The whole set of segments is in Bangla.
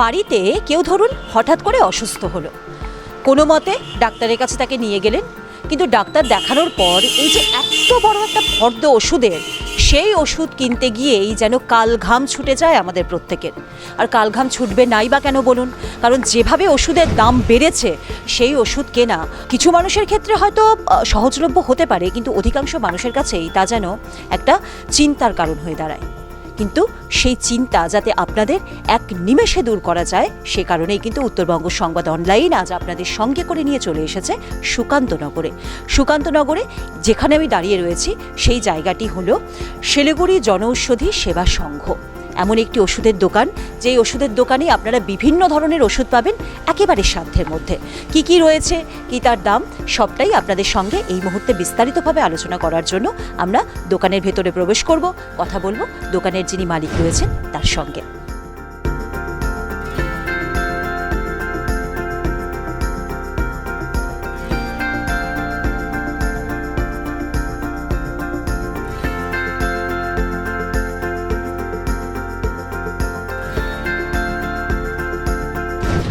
বাড়িতে কেউ ধরুন হঠাৎ করে অসুস্থ হলো। কোনো মতে ডাক্তারের কাছে তাকে নিয়ে গেলেন, কিন্তু ডাক্তার দেখানোর পর এই যে এত বড় একটা ফর্দ ওষুধের, সেই ওষুধ কিনতে গিয়েই যেন কাল ঘাম ছুটে যায় আমাদের প্রত্যেকের। আর কাল ঘাম ছুটবে নাই বা কেন বলুন? কারণ যেভাবে ওষুধের দাম বেড়েছে, সেই ওষুধ কেনা কিছু মানুষের ক্ষেত্রে হয়তো সহজলভ্য হতে পারে, কিন্তু অধিকাংশ মানুষের কাছেই তা যেন একটা চিন্তার কারণ হয়ে দাঁড়ায়। কিন্তু সেই চিন্তা যাতে আপনাদের এক নিমেষে দূর করা যায়, সে কারণেই কিন্তু উত্তরবঙ্গ সংবাদ অনলাইন আজ আপনাদের সঙ্গে করে নিয়ে চলে এসেছে সুকান্তনগরে সুকান্তনগরে যেখানে আমি দাঁড়িয়ে রয়েছি, সেই জায়গাটি হলো শিলিগুড়ি জনৌষধি সেবা সংঘ। এমন একটি ওষুধের দোকান, যেই ওষুধের দোকানে আপনারা বিভিন্ন ধরনের ওষুধ পাবেন একেবারে সাধ্যের মধ্যে। কি কি রয়েছে, কি তার দাম, সবটাই আপনাদের সঙ্গে এই মুহূর্তে বিস্তারিতভাবে আলোচনা করার জন্য আমরা দোকানের ভেতরে প্রবেশ করব, কথা বলব, দোকানের যিনি মালিক রয়েছেন তার সঙ্গে।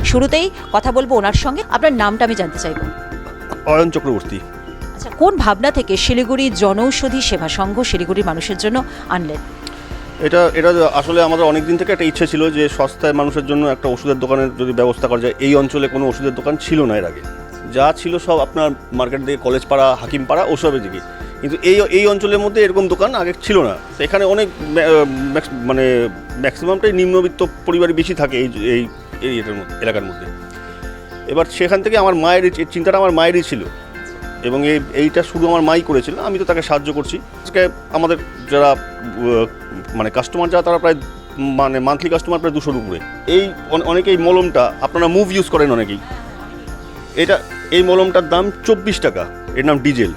শুরুতেই কথা বলব ওনার সঙ্গে। আপনার নামটা আমি জানতে চাইব। অয়ন চক্রবর্তী। আচ্ছা কোন ভাবনা থেকে শিলিগুড়ি জনৌষধি সেবা সংঘ শিলিগুড়ির মানুষের জন্য আনলেন? এটা এটা আসলে আমাদের অনেক দিন থেকে একটা ইচ্ছে ছিল যে সস্তায় মানুষের জন্য একটা ওষুধের দোকানের যদি ব্যবস্থা করা যায়। এই অঞ্চলে কোনো ওষুধের দোকান ছিল না এর আগে। যা ছিল সব আপনার মার্কেট দিকে কলেজ পাড়া হাকিম পাড়া ওসবের দিকে। কিন্তু এই এই অঞ্চলের মধ্যে এরকম দোকান আগে ছিল না। এখানে অনেক মানে ম্যাক্সিমামটাই নিম্নবিত্ত পরিবারই বেশি থাকে এই এই এই এটার মধ্যে এলাকার মধ্যে। এবার সেখান থেকে আমার মায়ের চিন্তাটা আমার মায়েরই ছিল। এবং এই এইটা শুরু আমার মাই করেছিল আমি তো তাকে সাহায্য করছি। আজকে আমাদের যারা মানে কাস্টমার যারা তারা প্রায় মানে মান্থলি কাস্টমার প্রায় দুশোর উপরে। এই অনে- অনেকে মলমটা আপনারা মুভ ইউজ করেন অনেকেই। এটা এই মলমটার দাম চব্বিশ টাকা এর নাম ডিজেল।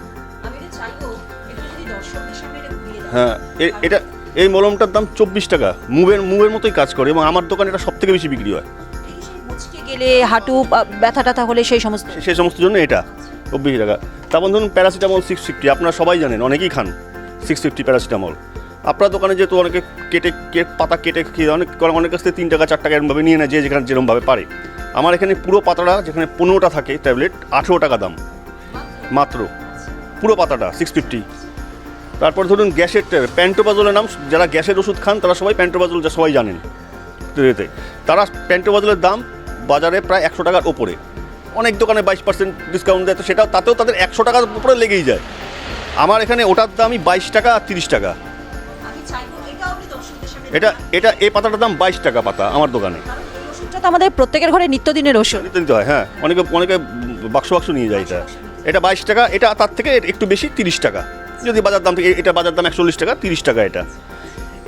হ্যাঁ এটা এই মলমটার দাম চব্বিশ টাকা। মুভের মুভের মতোই কাজ করে এবং আমার দোকানে এটা সব থেকে বেশি বিক্রি হয়। গেলে, হাঁটু ব্যথা ট্যাথা হলে সেই সমস্ত সেই সমস্ত জন্য এটা। চব্বিশ টাকা তারপর ধরুন প্যারাসিটামল সিক্স ফিফটি আপনারা সবাই জানেন, অনেকেই খান সিক্স ফিফটি প্যারাসিটামল। আপনার দোকানে যেহেতু অনেকে কেটে কেট পাতা কেটে খেয়ে অনেক অনেক কাছ থেকে তিন টাকা, চার টাকা এরমভাবে নিয়ে নেয়, যে যেখানে যেরমভাবে পারে। আমার এখানে পুরো পাতাটা, যেখানে পনেরোটা থাকে ট্যাবলেট, আঠেরো টাকা দাম। মাত্র। পুরো পাতাটা সিক্স ফিফটি তারপর ধরুন গ্যাসের প্যান্টোবাজলের নাম, যারা গ্যাসের ওষুধ খান, তারা সবাই প্যান্টোবাজল, যা সবাই জানেন। তারা প্যান্টোবাজলের দাম বাজারে প্রায় একশো টাকার ওপরে অনেক দোকানে বাইশ পার্সেন্ট ডিসকাউন্ট দেয় তো সেটা তাতেও তাদের একশো টাকার উপরে লেগেই যায়। আমার এখানে ওটার দামই বাইশ টাকা আর তিরিশ টাকা। এটা এটা এই পাতাটার দাম বাইশ টাকা পাতা আমার দোকানে। তো আমাদের প্রত্যেকের ঘরে নিত্যদিনের ওষুধ। নিতে দিতে হয় হ্যাঁ। অনেকে অনেকে বাক্স বাক্স নিয়ে যায় এটা। এটা বাইশ টাকা এটা তার থেকে একটু বেশি তিরিশ টাকা। যদি বাজার দাম থেকে এটা বাজার দাম একচল্লিশ টাকা তিরিশ টাকা এটা।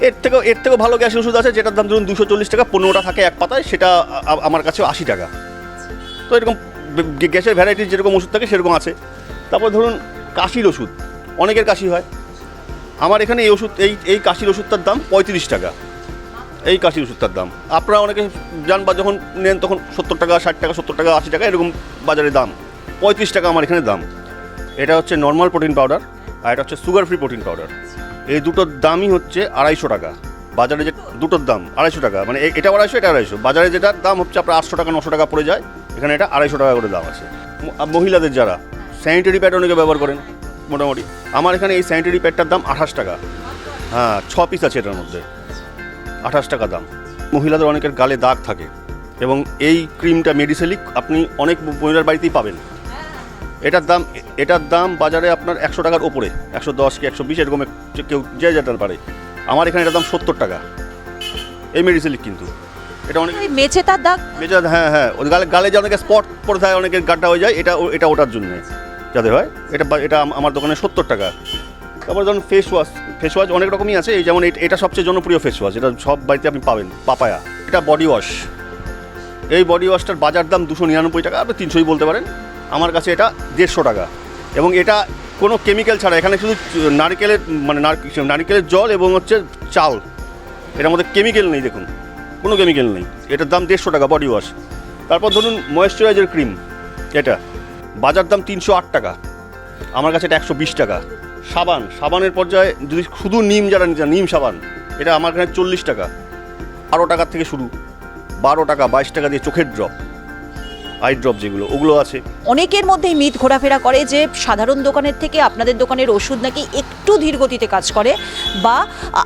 এর থেকেও এর থেকেও ভালো গ্যাসের ওষুধ আছে, যেটার দাম ধরুন দুশো চল্লিশ টাকা, পনেরোটা থাকে এক পাতায়, সেটা আমার কাছে আশি টাকা। তো এরকম গ্যাসের ভ্যারাইটির যেরকম ওষুধ থাকে, সেরকম আছে। তারপর ধরুন কাশির ওষুধ, অনেকের কাশি হয়। আমার এখানে এই ওষুধ, এই এই কাশির ওষুধটার দাম পঁয়ত্রিশ টাকা। এই কাশির ওষুধটার দাম। আপনারা অনেকে যান বা যখন নেন, তখন সত্তর টাকা, ষাট টাকা, সত্তর টাকা, আশি টাকা, এরকম বাজারে দাম। পঁয়ত্রিশ টাকা আমার এখানে দাম। এটা হচ্ছে নর্মাল প্রোটিন পাউডার আর এটা হচ্ছে সুগার ফ্রি প্রোটিন পাউডার এই দুটোর দামই হচ্ছে আড়াইশো টাকা। বাজারে যে দুটোর দাম, আড়াইশো টাকা। মানে এটা আড়াইশো এটা আড়াইশো। বাজারে যেটার দাম হচ্ছে আপনার আটশো টাকা, নশো টাকা পড়ে যায়। এখানে এটা আড়াইশো টাকা করে দাম আছে। মহিলাদের যারা স্যানিটারি প্যাড অনেকে ব্যবহার করেন, মোটামুটি। আমার এখানে এই স্যানিটারি প্যাডটার দাম আঠাশ টাকা। হ্যাঁ ছ পিস আছে এটার মধ্যে। আঠাশ টাকা দাম। মহিলাদের অনেকের গালে দাগ থাকে। এবং এই ক্রিমটা মেডিসেলিক আপনি অনেক মহিলার বাড়িতেই পাবেন। এটার দাম এটার দাম বাজারে আপনার একশো টাকার ওপরে একশো দশ কি একশো বিশ এরকম কেউ যে যেতে পারে। আমার এখানে এটার দাম সত্তর টাকা। এই মেডিসেলিক কিন্তু। এটা অনেক ওই মেচে তার দাগ বেচা হ্যাঁ হ্যাঁ। ওর গালে গালে যে অনেকে স্পট পড়ে থাকে অনেকের গাড্ডা হয়ে যায় এটা এটা ওটার জন্য। যাতে হয় এটা এটা আমার দোকানে সত্তর টাকা। তারপর ধরুন ফেস ওয়াশ ফেস ওয়াশ অনেক রকমই আছে। এই যেমন এট- এটা সবচেয়ে জনপ্রিয় ফেস ওয়াশ এটা সব বাড়িতে আপনি পাবেন। পাপায়া। এটা বডি ওয়াশ এই বডি ওয়াশটার বাজার দাম দুশো নিরানব্বই টাকা। আপনি তিনশোই বলতে পারেন। আমার কাছে এটা দেড়শো টাকা। এবং এটা কোনো কেমিক্যাল ছাড়া, এখানে শুধু নারকেলের মানে নার- নারকেলের জল এবং হচ্ছে চাল। এটার মধ্যে কেমিক্যাল নেই, দেখুন। কোনো কেমিক্যাল নেই। এটার দাম দেড়শো টাকা বডি ওয়াশ তারপর ধরুন ময়েশ্চারাইজার ক্রিম এটা। বাজার দাম তিনশো আট টাকা। আমার কাছে এটা একশো বিশ টাকা। সাবান, সাবানের পর্যায়ে যদি শুধু নিম যারা নিতে নিম সাবান, এটা আমার কাছে চল্লিশ টাকা। বারো টাকার থেকে শুরু। বারো টাকা, বাইশ টাকা দিয়ে চোখের ড্রপ আই ড্রপ যেগুলো ওগুলো আছে। অনেকের মধ্যেই মিথ ঘোরাফেরা করে যে সাধারণ দোকানের থেকে আপনাদের দোকানের ওষুধ নাকি একটু ধীর গতিতে কাজ করে বা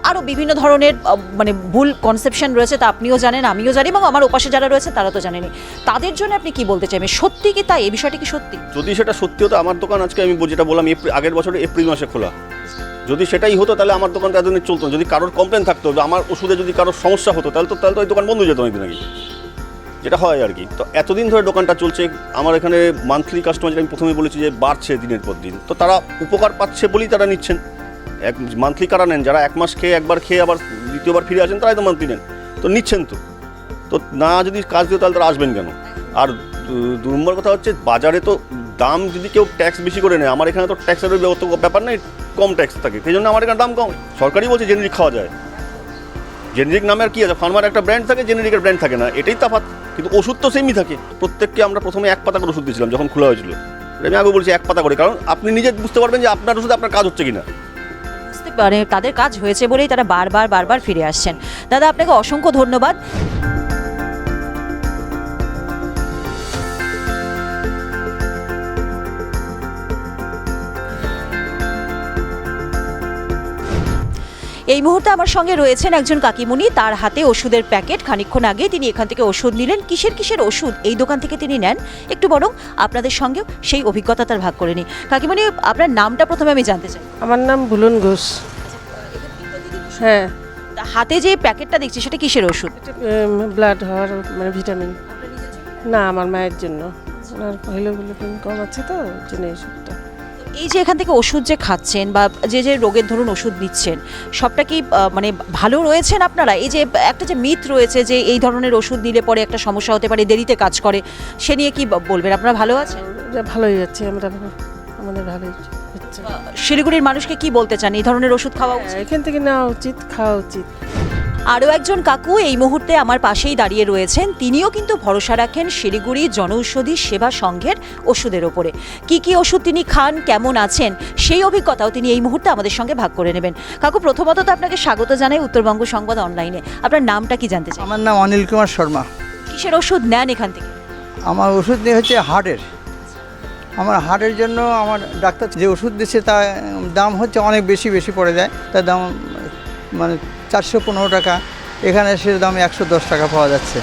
আরও বিভিন্ন ধরনের মানে ভুল কনসেপশন রয়েছে তা আপনিও জানেন আমিও জানি এবং আমার ওপাশে যারা রয়েছে তারা তো জানেনি তাদের জন্য আপনি কি বলতে চাইবেন? সত্যি কি তাই? এই বিষয়টি কি সত্যি? যদি সেটা সত্যি হতো আমার দোকান আজকে আমি যেটা বললাম আগের বছর এপ্রিল মাসে খোলা। যদি সেটাই হতো তাহলে আমার দোকানটা এতদিন চলতো যদি কারোর কমপ্লেন থাকতো আমার ওষুধে যদি কারোর সমস্যা হতো তাহলে তো তাহলে তো ওই দোকান বন্ধ হয়ে যেত অনেকদিন আগে। যেটা হয় আর কি। তো এতদিন ধরে দোকানটা চলছে, আমার এখানে মান্থলি কাস্টমার যেটা আমি প্রথমে বলেছি যে বাড়ছে দিনের পর দিন। তো তারা উপকার পাচ্ছে বলেই তারা নিচ্ছেন। এক মান্থলি কারা নেন? যারা এক মাস খেয়ে একবার খেয়ে আবার দ্বিতীয়বার ফিরে আসেন, তারাই তো মান্থলি নেন। তো নিচ্ছেন তো। তো না যদি কাজ দিও তাহলে তারা আসবেন কেন? আর দু- নম্বর কথা হচ্ছে বাজারে তো দাম যদি কেউ ট্যাক্স বেশি করে নেয়, আমার এখানে তো ট্যাক্সের অত ব্যাপার নেই, কম ট্যাক্স থাকে। সেই জন্য আমার এখানে দাম কম। সরকারই বলছে জেনেরিক খাওয়া যায়। জেনেরিক নামে আর কি আছে? ফার্মার একটা ব্র্যান্ড থাকে জেনেরিকের ব্র্যান্ড থাকে না। এটাই তাফাত কিন্তু ওষুধ তো সেমই থাকে। প্রত্যেককে আমরা প্রথমে এক পাতা করে ওষুধ দিয়েছিলাম যখন খোলা হয়েছিল। আমি আগে বলছি, এক পাতা করে। কারণ আপনি নিজে বুঝতে পারবেন যে আপনার ওষুধ আপনার কাজ হচ্ছে কিনা। বুঝতে পারে, তাদের কাজ হয়েছে বলেই তারা বারবার বারবার ফিরে আসছেন। দাদা, আপনাকে অসংখ্য ধন্যবাদ। এই মুহূর্তে আমার সঙ্গে রয়েছেন একজন কাকিমুনি তার হাতে ওষুধের প্যাকেট। খানিকক্ষণ আগে তিনি এখান থেকে ওষুধ নিলেন। কিসের কিসের ওষুধ? এই দোকান থেকে তিনি নেন। একটু বরং আপনাদের সঙ্গেও সেই অভিজ্ঞতা তার ভাগ করে নিই। কাকিমুনি আপনার নামটা প্রথমে আমি জানতে চাই। আমার নাম বুলন ঘোষ। হ্যাঁ। হাতে যে প্যাকেটটা দেখছি সেটা কিসের ওষুধ? ব্লাড হওয়ার মানে ভিটামিন না আমার মায়ের জন্য। ওনার কম আছে তো জন্য এই ওষুধটা। এই যে এখান থেকে ওষুধ যে খাচ্ছেন বা যে যে রোগের ধরুন ওষুধ নিচ্ছেন সবটা কি মানে ভালো রয়েছেন আপনারা? এই যে একটা যে মিথ রয়েছে যে এই ধরনের ওষুধ নিলে পরে একটা সমস্যা হতে পারে দেরিতে কাজ করে সে নিয়ে কি বলবেন? আপনারা ভালো আছেন? ভালোই যাচ্ছে আমরা আমাদের ভালোই শিলিগুড়ির মানুষকে কি বলতে চান? এই ধরনের ওষুধ খাওয়া উচিত? হ্যাঁ, এখান থেকে নেওয়া উচিত খাওয়া উচিত। আরও একজন কাকু এই মুহূর্তে আমার পাশেই দাঁড়িয়ে রয়েছেন। তিনিও কিন্তু ভরসা রাখেন শিলিগুড়ি জনৌষধি সেবা সংঘের ওষুধের ওপরে। কি কি ওষুধ তিনি খান কেমন আছেন সেই অভিজ্ঞতাও তিনি এই মুহূর্তে আমাদের সঙ্গে ভাগ করে নেবেন। কাকু প্রথমত তো আপনাকে স্বাগত জানাই উত্তরবঙ্গ সংবাদ অনলাইনে। আপনার নামটা কি জানতে চাই? আমার নাম অনিল কুমার শর্মা। কিসের ওষুধ নেন এখান থেকে? আমার ওষুধ নিয়ে হচ্ছে হার্টের। আমার হার্টের জন্য আমার ডাক্তার যে ওষুধ দিচ্ছে তার দাম হচ্ছে অনেক বেশি বেশি পড়ে যায়। তার দাম মানে চারশো পনেরো টাকা। এখানে সে দাম একশো দশ টাকা পাওয়া যাচ্ছে।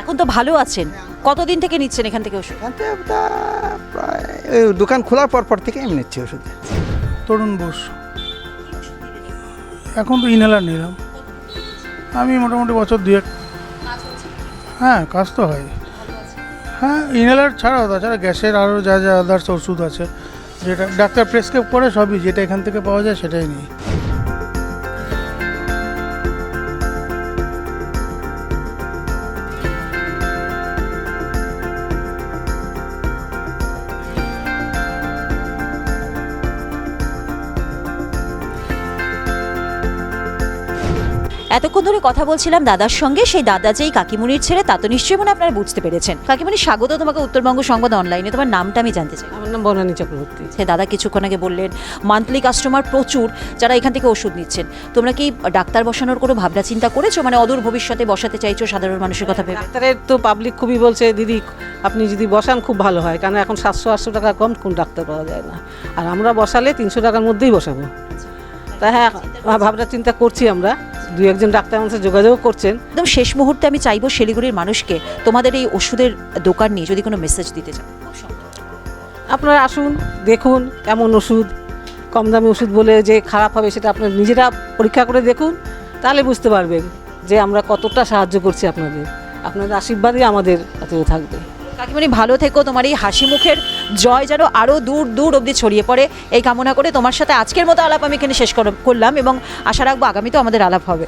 এখন তো ভালো আছেন। কতদিন থেকে নিচ্ছেন এখান থেকে ওষুধ? এখান থেকে তা প্রায় দোকান খোলার পর পর থেকে আমি নিচ্ছি ওষুধ। তরুণ বোস। এখন তো ইনহেলার নিলাম। আমি মোটামুটি বছর দুয়েক হ্যাঁ কাজ তো হয়। হ্যাঁ ইনহেলার ছাড়াও তাছাড়া গ্যাসের আরও যা যা আদার্স ওষুধ আছে যেটা ডাক্তার প্রেসক্রাইব করে সবই যেটা এখান থেকে পাওয়া যায় সেটাই নিই। এতক্ষণ ধরে কথা বলছিলাম দাদার সঙ্গে সেই দাদা যেই কাকিমুনির ছেলে তা তো নিশ্চয়ই মনে আপনারা বুঝতে পেরেছেন। কাকিমুনি স্বাগত তোমাকে উত্তরবঙ্গ সংবাদ অনলাইনে তোমার নামটা আমি জানতে চাই। আমার নাম বনানী চক্রবর্তী। সে দাদা কিছুক্ষণ আগে বললেন মান্থলি কাস্টমার প্রচুর যারা এখান থেকে ওষুধ নিচ্ছেন। তোমরা কি ডাক্তার বসানোর কোনো ভাবনা চিন্তা করেছ? মানে অদূর ভবিষ্যতে বসাতে চাইছো সাধারণ মানুষের কথা ভেবে? ডাক্তারের তো পাবলিক খুবই বলছে দিদি আপনি যদি বসান খুব ভালো হয়। কারণ এখন সাতশো আটশো টাকা কম কোন ডাক্তার পাওয়া যায় না। আর আমরা বসালে তিনশো টাকার মধ্যেই বসাবো। তা হ্যাঁ ভাবনা চিন্তা করছি আমরা। দু একজন ডাক্তার আমাদের সাথে যোগাযোগ করছেন। একদম শেষ মুহূর্তে আমি চাইব শিলিগুড়ির মানুষকে তোমাদের এই ওষুধের দোকান নিয়ে যদি কোনো মেসেজ দিতে চান আপনারা আসুন দেখুন কেমন ওষুধ কম দামি ওষুধ বলে যে খারাপ হবে সেটা আপনারা নিজেরা পরীক্ষা করে দেখুন তাহলে বুঝতে পারবেন যে আমরা কতটা সাহায্য করছি আপনাদের। আপনাদের আশীর্বাদই আমাদের হাতে থাকবে। কাকিমণি, ভালো থেকো। তোমার এই হাসি মুখের জয় যেন আরও দূর দূর অব্দি ছড়িয়ে পড়ে। এই কামনা করে তোমার সাথে আজকের মতো আলাপ আমি এখানে শেষ কর- করলাম এবং আশা রাখব আগামীতেও আমাদের আলাপ হবে।